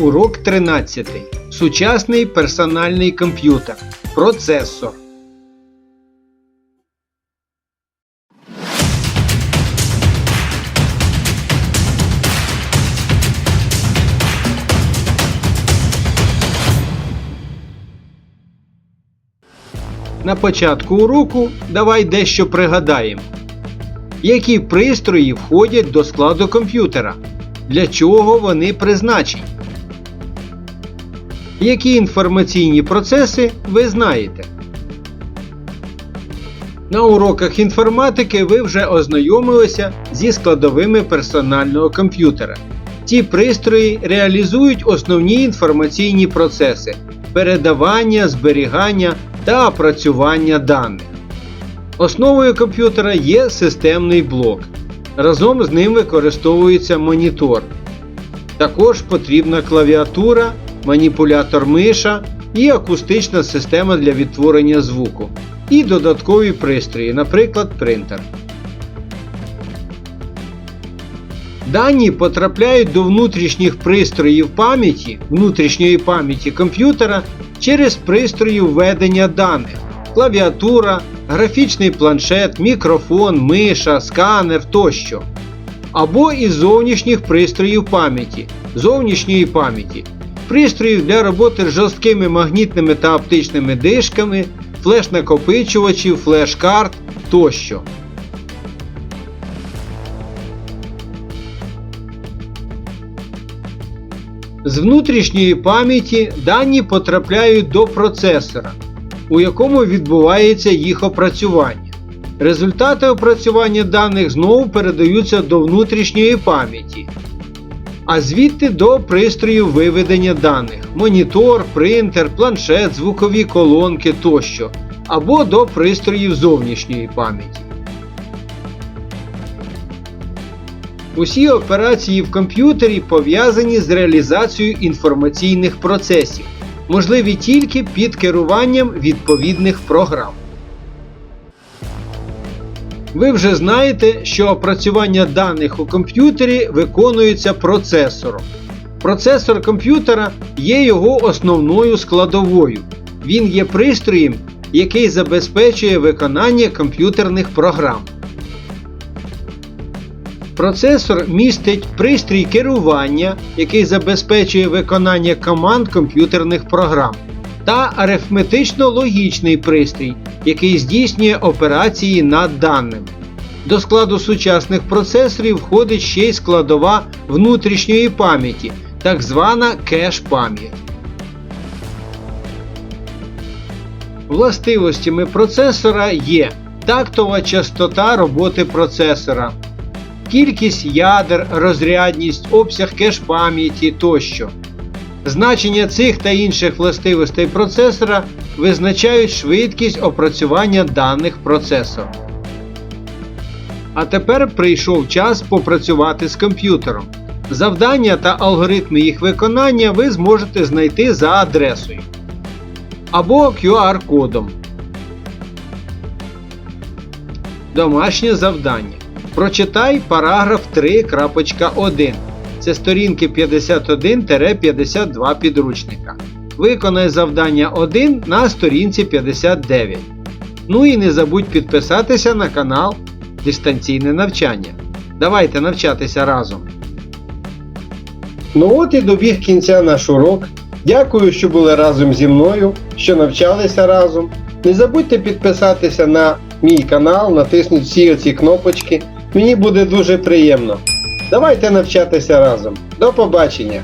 Урок 13. Сучасний персональний комп'ютер. Процесор. На початку уроку давай дещо пригадаємо. Які пристрої входять до складу комп'ютера? Для чого вони призначені? Які інформаційні процеси ви знаєте? На уроках інформатики ви вже ознайомилися зі складовими персонального комп'ютера. Ці пристрої реалізують основні інформаційні процеси передавання, зберігання та опрацювання даних. Основою комп'ютера є системний блок. Разом з ним використовується монітор. Також потрібна клавіатура, маніпулятор миша і акустична система для відтворення звуку. І додаткові пристрої, наприклад, принтер. Дані потрапляють до внутрішніх пристроїв пам'яті внутрішньої пам'яті комп'ютера через пристрої введення даних, клавіатура, графічний планшет, мікрофон, миша, сканер тощо. Або із зовнішніх пристроїв пам'яті, зовнішньої пам'яті, пристроїв для роботи з жорсткими магнітними та оптичними дишками, флеш-накопичувачів, флеш-карт тощо. З внутрішньої пам'яті дані потрапляють до процесора, у якому відбувається їх опрацювання. Результати опрацювання даних знову передаються до внутрішньої пам'яті, а звідти до пристроїв виведення даних монітор, принтер, планшет, звукові колонки тощо, або до пристроїв зовнішньої пам'яті. Усі операції в комп'ютері пов'язані з реалізацією інформаційних процесів, можливі тільки під керуванням відповідних програм. Ви вже знаєте, що опрацювання даних у комп'ютері виконується процесором. Процесор комп'ютера є його основною складовою. Він є пристроєм, який забезпечує виконання комп'ютерних програм. Процесор містить пристрій керування, який забезпечує виконання команд комп'ютерних програм, та арифметично-логічний пристрій, який здійснює операції над даними. До складу сучасних процесорів входить ще й складова внутрішньої пам'яті, так звана кеш-пам'ять. Властивостями процесора є тактова частота роботи процесора, кількість ядер, розрядність, обсяг кеш-пам'яті тощо. Значення цих та інших властивостей процесора визначають швидкість опрацювання даних процесором. А тепер прийшов час попрацювати з комп'ютером. Завдання та алгоритми їх виконання ви зможете знайти за адресою або QR-кодом. Домашнє завдання. Прочитай параграф 3.1. Це сторінки 51-52 підручника. Виконай завдання 1 на сторінці 59. Ну і не забудь підписатися на канал Дистанційне навчання. Давайте навчатися разом. Ну от і добіг кінця наш урок. Дякую, що були разом зі мною, що навчалися разом. Не забудьте підписатися на мій канал, натисніть всі оці кнопочки. Мені буде дуже приємно. Давайте навчатися разом. До побачення!